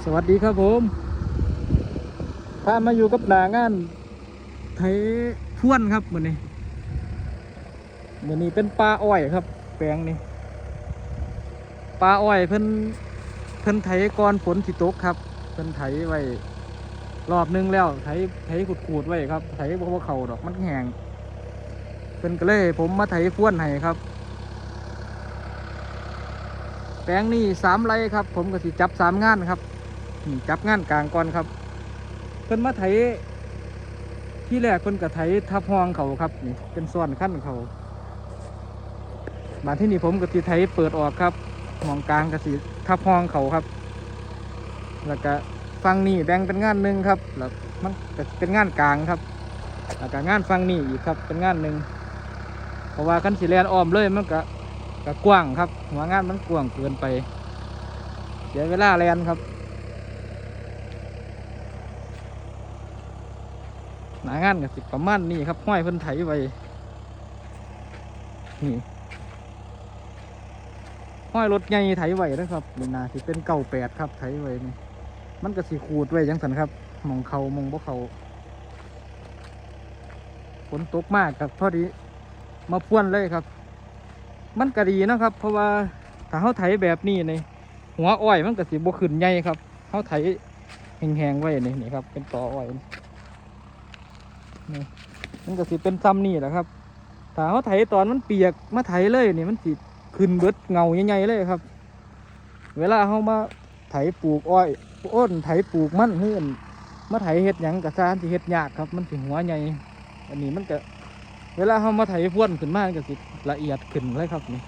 สวัสดีครับผมพามาอยู่กับหนางานไทยพ่วนครับเหมือนี้มือนนี้เป็นปลาอ้อยครับ แปลงนี้ปลาอ้อยเพิ่นเพิ่นไถก่อนฝนสิตกครับ เพิ่นไถไว้รอบหนึงแล้วไถไถขูดๆไว้ครับไถบ่ว่าเขาดอกมันแห้งเพิ่นก็เลยผมมาไถพ่วนให้ครับ แปลงนี้สามไรครับ ผมก็สิจับสามงานครับ จับงานกลางก่อนครับ เพิ่นมาไถที่แรกเพิ่นก็ไถทับห้องเขาครับนี่เป็นส่วนขั้นเขามาที่นี่ผมก็สิไถเปิดออกครับหมองกลางก็สิทับห้องเขาครับ แล้วก็ฟังนี่แบ่งเป็นงานหนึ่งครับ แล้วมันเป็นงานกลางครับแล้วก็งานฟังนี่อีกครับ เป็นงานหนึ่งเพราะว่าคันสีแลนอ้อมเลยมันก็ก็กว้างครับหัวงานมันกว้างเกินไปเสียเวลาแลนครับ หนางานกับสิประมาณนี้ครับห้อยเพิ่นไถไว้นี่ห้อยรถใหญ่ไถไว้นะครับนี่นนาสิเป็นเก่าแปดครับไถไว้นี่มันก็สิขูดไว้จังสันครับมองเขามองบ่เขาฝนตกมากครับพอดีมาพ่วนเลยครับ มันก็ดีนะครับ เพราะว่าถ้าเขาไถแบบนี้ในหัวอ้อยมันก็สิบขึ้นใหญ่ครับเขาไถแห้งๆไว้นี่นี่ครับ เป็นตออ้อย นี่มันก็สิเป็นซ้ำนี่แหละครับถ้าเขาไถตอนมันเปียกมาไถเลยนี่มันสิขึ้นเบิดเงาใหญ่ๆเลยครับ เวลาเขามาไถปลูกอ้อยอ้นไถปลูกมันเฮือนมาไถเห็ดหยังกระซานสิเห็ดยากครับ มันสิหัวใหญ่อันนี้มันก็ เวลาเขามาไถพ่วนขึ้นมาก็สิละเอียดขึ้นเลยครับนี่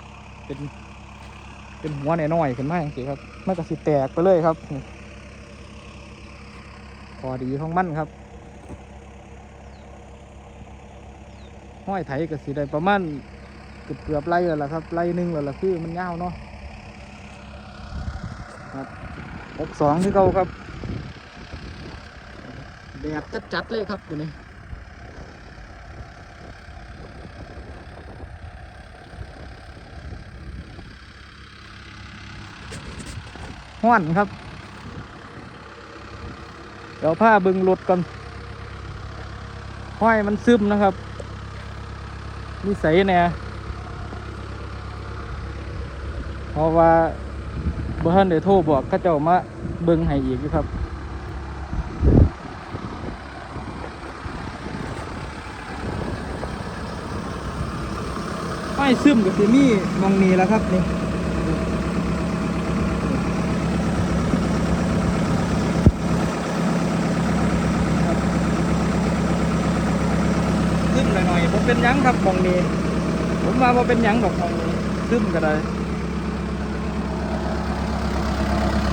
เป็นเป็นหัวน้อยๆขึ้นมาอย่างสิครับมันก็สิแตกไปเลยครับพอดีของมันครับ ห้อยไถก็สิได้ประมาณเกือบเกือบไรแล้วล่ะครับไรหนึ่งแล้วล่ะคือมันยาวเนาะครับหกสองที่เขาครับแดดจัดๆเลยครับอยู่นี่ห้อนครับ เดี๋ยวผ้าบึงรถก่อนห้อยมันซึมนะครับ นิสัยแน่เพราะว่าบ่ทันได้โทรบอกก็เจ้ามาเบิ้งให้อีกครับไม่ซึมกับซีมี่มองนีแล้วครับนี่ ซึมหน่อยๆผม เป็นยังครับมองนี้ ผมมาว่าเป็นยังดอกมองนี้ซึมก็ได้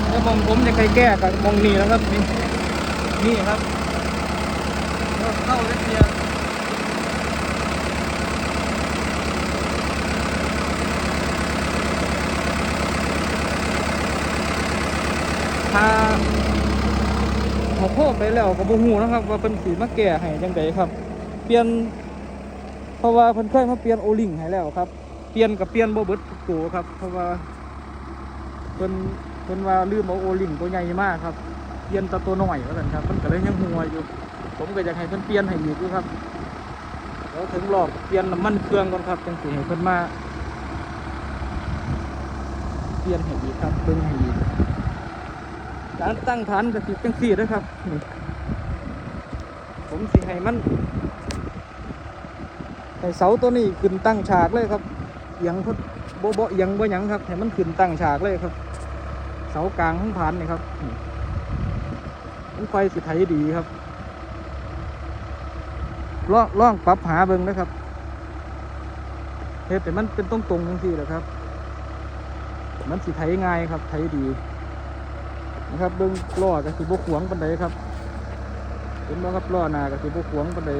แล้วมองผมจะใครแก้กับมองนี้แล้วครับนี่นี่ครับเข้าเล็กเดียวถ้าขอโทษไปแล้วก็บ่ฮู้นะครับ ว่าเพิ่นสิมาแก้ให้จังไดครับ เปลี่ยน เพราะว่าเพิ่นเคยมาเปลี่ยนโอลิงให้แล้วครับ เปลี่ยนกับเปลี่ยนบ่เบิดทุกตัวครับ เพราะว่าเพิ่นเพิ่นว่าลืมเอาโอลิงตัวใหญ่มากครับ เปลี่ยนแตัวตัวน้อยว่าซั่นครับมันก็เลยยังหัวอยู่ ผมก็อยากให้เพิ่นเปลี่ยนให้อีกอยู่ครับแล้วถึงรอบเปลี่ยนน้ำมันเครื่องก่อนครับจังสิให้เพิ่นมาเปลี่ยนให้อีกครับเบิ่งให้อีกการตั้งฐานกระสิจังสี่นะครับผมสิให้มัน ให้เสาตัวนี้ขึ้นตั้งฉากเลยครับเอียงพดโบโบเอียงบ่หยังครับให้มันขึ้นตั้งฉากเลยครับ เสากลางของฐานนี่ครับมันไฟสิไถดีครับล่องล่องปรับหาเบิ่งนะครับเฮ็ดแต่มันเป็นตรงตรงๆจังสี่แหละครับ มันสิไถง่ายครับไถดี นะครับเบิ้งล้อกับสีบกขวางปันไดครับเห็นไหมครับล้อหน้ากับสีบกขวางปันได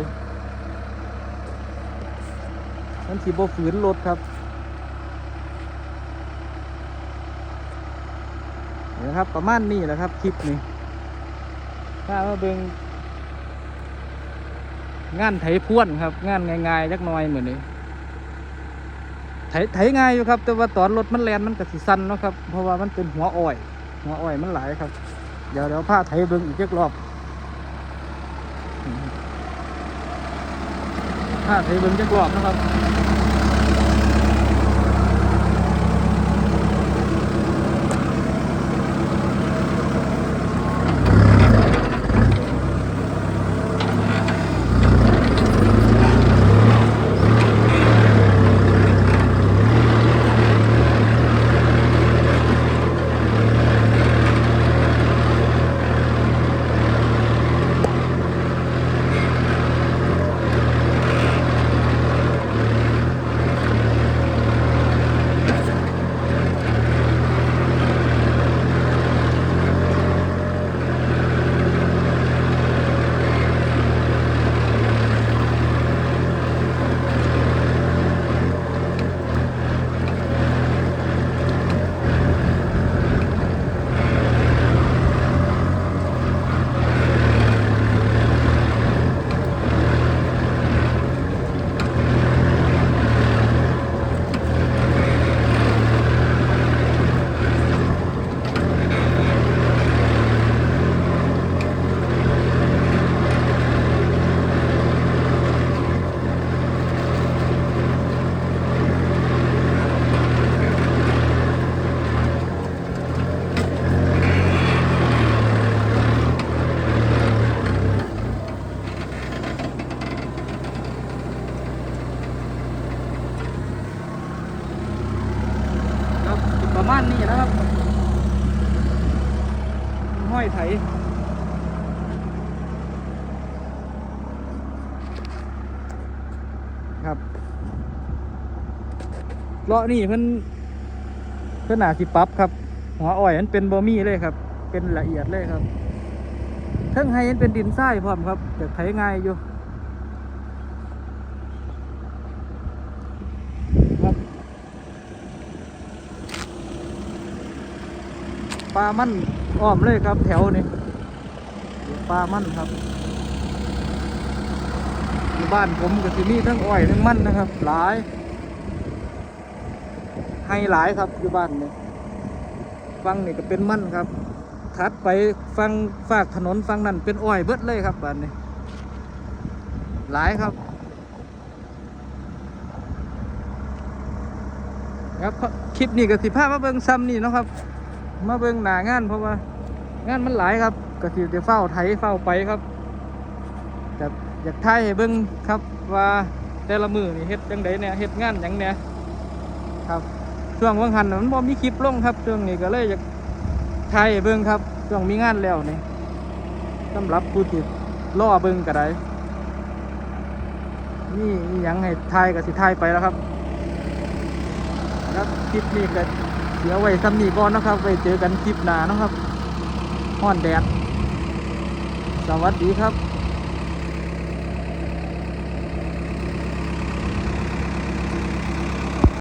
มันสีบฝืนรถครับนะครับ ประมาณนี้แหละครับคลิปนี้ถ้ามาเบิงงานไถพ่วนครับ งานง่ายๆจักน่อยเหมือนนี้ไถไถง่ายอยู่ครับ แต่ว่าตอนรถมันแลนมันกับสีสั้นเนาะครับ เพราะว่ามันเป็นหัวอ้อย หัวอ้อยมันหลายครับ เดี๋ยวเดี๋ยวพาไถเบิ่งอีกเจักรอบ พาไถเบิ่งจักรอบนะครับครับประมาณนี้นะครับ ห้อยไถ ครับเลาะนี่เพิ่นเพิ่นหนาสิปรับครับ หัวอ้อยมันเป็นบอมี่เลยครับ เป็นละเอียดเลยครับเทั้งไฮมันเป็นดินทรายพร้อมครับแต่ไถง่ายอยู่ครับปลามันอ้อมเลยครับแถวนี้ปลามันครับ อยู่บ้านผมก็สิมีทั้งอ้อยทั้งมันนะครับ หลาย ให้หลายครับอยู่บ้านนี่ฟังนี่ก็เป็นมันครับถัดไปฟังฝากถนนฟังนั่นเป็นอ้อยเบิดเลยครับบ้านนี้ หลายครับครับคลิปนี้ก็สิพาพมาเบิ่งซ้ำนี่นะครับ มาเบิ่งหนางานเพราะว่างานมันหลายครับก็สิเดี๋ยวเฝ้าไถเฝ้าไปครับ อยากถ่ายให้เบิ่งครับว่าแต่ละมือนี่เฮ็ดจังไดเนี่ยเฮ็ดงานหยังเนี่ยครับช่วงวังหันน่ะมันบ่มีคลิปลงครับช่วงนี้ก็เลยอยากถ่ายให้เบิ่งครับช่วงมีงานแล้วนี่สำหรับผู้ที่รอเบิ่งก็ได้นี่มีหยังให้ถ่ายก็สิถ่ายไปแล้วครับครับคลิปนี้ก็เดี๋ยวไว้ซ้ำนี้ก่อนนะครับไว้เจอกันคลิปหน้านะครับห้อนแดด สวัสดีครับ